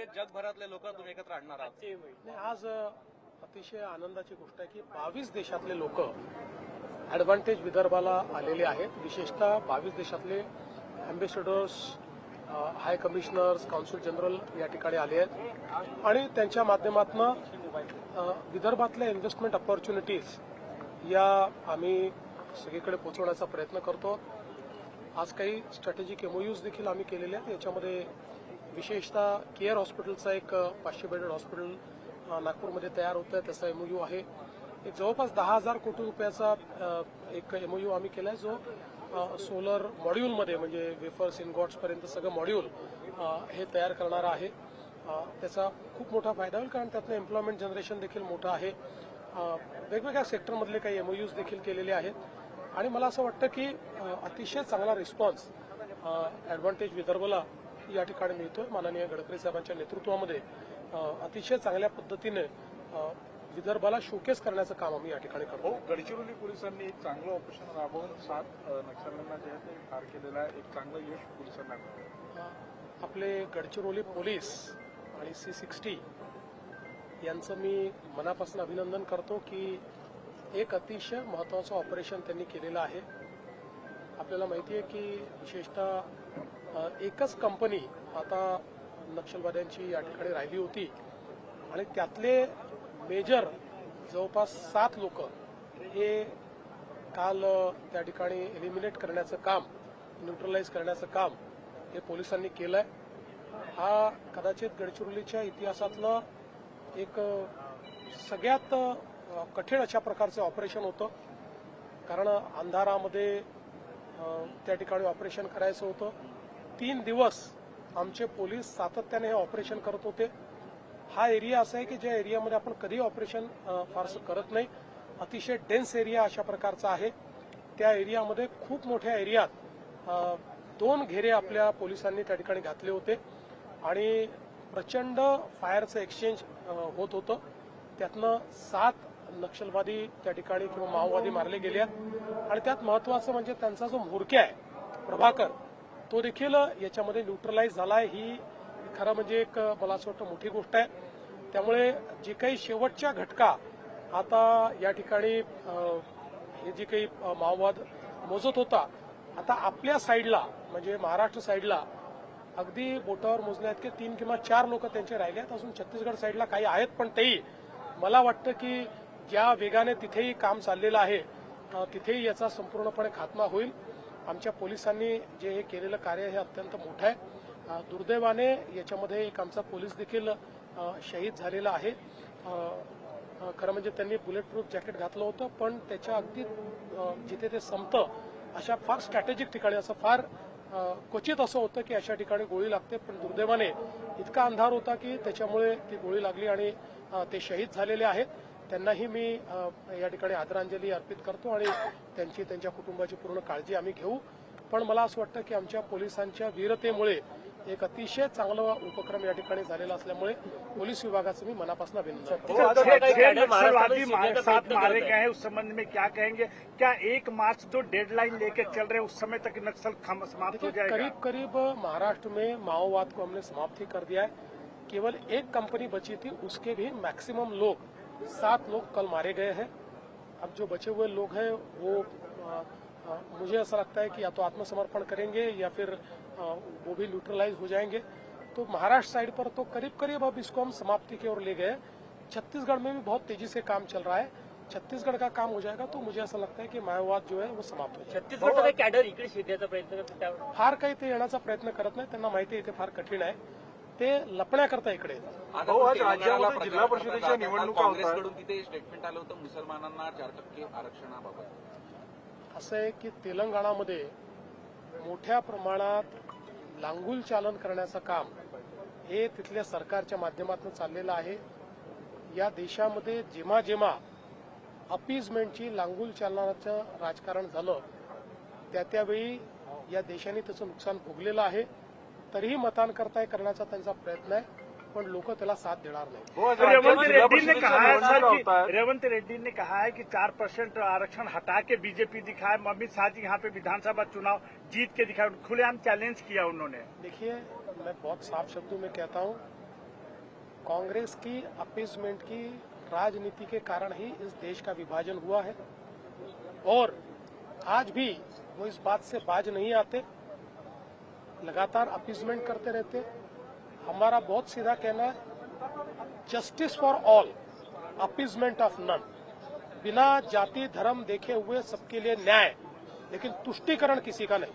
सगळे जगभरातले लोक तुम्ही एकत्र आणणार आहात. नाही, आज अतिशय आनंदाची गोष्ट आहे की बावीस देशातले लोक ॲडव्हान्टेज विदर्भाला आलेले आहेत. विशेषतः बावीस देशातले ambassadors high commissioners council general या ठिकाणी आले आहेत. आणि त्यांच्या माध्यमातून विदर्भातल्या इन्व्हेस्टमेंट ऑपॉर्च्युनिटीज या आम्ही सगळीकडे पोहोचवण्याचा प्रयत्न करतो. आज काही स्ट्रॅटेजिक एमओयूज देखील आम्ही केलेले आहेत. याच्यामध्ये विशेषतः केअर हॉस्पिटलचा एक पाचशे बेडेड हॉस्पिटल नागपूरमध्ये तयार होतं आहे त्याचा एमओयू आहे. एक जवळपास दहा हजार कोटी रुपयाचा एक एमओयू आम्ही केला आहे जो सोलर मॉड्यूलमध्ये म्हणजे वेफर्स इनगॉट्सपर्यंत सगळं मॉड्यूल हे तयार करणारं आहे. त्याचा खूप मोठा फायदा होईल कारण त्यातलं एम्प्लॉयमेंट जनरेशन देखील मोठं आहे. वेगवेगळ्या सेक्टरमधले काही एमओयूज देखील केलेले आहेत. आणि मला असं वाटतं की अतिशय चांगला रिस्पॉन्स ॲडव्हान्टेज विदर्भला या ठिकाणी मिळतोय. माननीय गडकरी साहेबांच्या नेतृत्वामध्ये अतिशय चांगल्या पद्धतीने विदर्भाला शोकेस करण्याचं काम आम्ही या ठिकाणी करतो. हो गडचिरोली पोलिसांनी एक चांगलं ऑपरेशन राबवून सात नक्षल्यांना जे आहे ते ठार केलेलं आहे. एक चांगलं यश पोलिसांना आपले गडचिरोली पोलीस आणि सी सिक्स्टी यांचं मी मनापासून अभिनंदन करतो की एक अतिशय महत्वाचं ऑपरेशन त्यांनी केलेलं आहे. आपल्याला माहिती आहे की विशेषतः एकच कंपनी आता नक्षलवाद्यांची या ठिकाणी राहिली होती. आणि त्यातले मेजर जवळपास सात लोक हे काल त्या ठिकाणी एलिमिनेट करण्याचं काम न्यूट्रलाइज करण्याचं काम हे पोलिसांनी केलंय. हा कदाचित गडचिरोलीच्या इतिहासातलं एक सगळ्यात कठीण अशा प्रकारचं ऑपरेशन होतं. कारण अंधारामध्ये त्या ठिकाणी ऑपरेशन करायचं होतं. तीन दिवस आमचे पोलीस सातत्याने हे ऑपरेशन करत होते. हा एरिया असा आहे की ज्या एरियामध्ये आपण कधी ऑपरेशन फारसं करत नाही. अतिशय डेन्स एरिया अशा प्रकारचा आहे. त्या एरियामध्ये खूप मोठ्या एरियात दोन घेरे आपल्या पोलिसांनी त्या ठिकाणी घातले होते. आणि प्रचंड फायरचं एक्सचेंज होत होतं. त्यातनं सात नक्षलवादी त्या ठिकाणी किंवा माओवादी मारले गेले आहेत. आणि त्यात महत्वाचं म्हणजे त्यांचा जो म्होरक्या आहे प्रभाकर तो देखील याच्यामध्ये न्यूट्रलाइज झालाय. ही खरं म्हणजे एक मला असं वाटतं मोठी गोष्ट आहे. त्यामुळे जे काही शेवटच्या घटका आता या ठिकाणी हे जे काही माओवाद मोजत होता आता आपल्या साईडला म्हणजे महाराष्ट्र साईडला अगदी बोटावर मोजल्या आहेत की तीन किंवा चार लोक त्यांचे राहिले आहेत. असून छत्तीसगड साईडला काही आहेत पण तेही. मला वाटतं की ज्या वेगाने तिथेही काम चाललेलं आहे तिथेही याचा संपूर्णपणे खात्मा होईल. आमच्या पोलिसांनी जे हे केलेलं कार्य हे अत्यंत मोठं आहे. दुर्दैवाने याच्यामध्ये एक आमचा पोलीस देखील शहीद झालेला आहे. खरं म्हणजे त्यांनी बुलेट प्रूफ जॅकेट घातलं होतं पण त्याच्या अगदी जिथे ते संपतं अशा फार स्ट्रॅटेजिक ठिकाणी असं फार क्वचित असं होतं की अशा ठिकाणी गोळी लागते पण दुर्दैवाने इतका अंधार होता की त्याच्यामुळे ती गोळी लागली आणि ते शहीद झालेले आहेत. त्यांनाही मी या ठिकाणी आदरांजली अर्पित करतो आणि त्यांची त्यांच्या कुटुंबाची पूर्ण काळजी आम्ही घेऊ. पण मला असं वाटतं की आमच्या पोलिसांच्या वीरतेमुळे एक अतिशय चांगला उपक्रम या ठिकाणी झालेला असल्यामुळे पोलीस विभागाचं मी मनापासून अभिनंदन मारे गए हैं उस संबंध में क्या कहेंगे? क्या एक मार्च जो डेडलाइन लेके चल रहे हैं उस समय तक नक्सल खम- समाप्त हो जाएगा? करीब करीब महाराष्ट्र में माओवाद को हमने समाप्त ही कर दिया है। केवल एक कंपनी बची थी उसके भी मैक्सिमम लोग। सात लोग कल मारे गए हैं। अब जो बचे हुए लोग हैं वो अ, अ, मुझे ऐसा लगता है कि या तो आत्मसमर्पण करेंगे या फिर अ, वो भी न्यूट्रलाइज हो जाएँगे। तो महाराष्ट्र साइड पर तो करीब करीब अब इसको हम समाप्ति की ओर ले गए। छत्तीसगढ़ में भी बहुत तेज़ी से काम चल रहा है। छत्तीसगढ़ का काम हो जाएगा तो मुझे ऐसा लगता है कि माओवाद जो है वो समाप्त हो छत्तीसगढ कॅडर इकडे शेतण्याचा प्रयत्न फार काही ते येण्याचा प्रयत्न करत नाही त्यांना माहिती आहे फार कठीण आहे। ते लपण्याकरता इकडे. येतात राज्यामध्ये प्रचार जिल्हा परिषदेच्या निवडणुका. काँग्रेसकडून तिथे स्टेटमेंट आलं होतं मुसलमानांना चार टक्के आरक्षणाबाबत. असं आहे की तेलंगणामध्ये मोठ्या प्रमाणात लांगुल चालन करण्याचं काम हे तिथल्या सरकारच्या माध्यमातून चाललेलं आहे. या देशामध्ये जेव्हा जेव्हा अपीजमेंटची लांगुल चालनाचं राजकारण झालं त्या त्यावेळी या देशाने त्याचं नुकसान भोगलेलं आहे. तरीही मतांकरता हे करण्याचा त्यांचा प्रयत्न आहे पण लोक त्याला साथ देणार नाही रेवंत रेड्डी ने कहा है सर कि. रेवंत रेड्डी ने कहा है कि चार परसेंट आरक्षण हटा के बीजेपी दिखाए अमित शाह जी यहाँ पे विधानसभा चुनाव जीत के दिखाए खुलेआम चैलेंज किया उन्होंने। देखिए मैं बहुत साफ़ शब्दों में कहता हूँ कांग्रेस की अपीजमेंट की राजनीति के कारण ही इस देश का विभाजन हुआ है। और आज भी वो इस बात से बाज नहीं आते लगातार अपीजमेंट करते रहते हमारा बहुत सीधा कहना है justice for all appeasement of none बिना जाति धर्म देखे हुए सबके लिए न्याय, लेकिन तुष्टिकरण किसी का नहीं।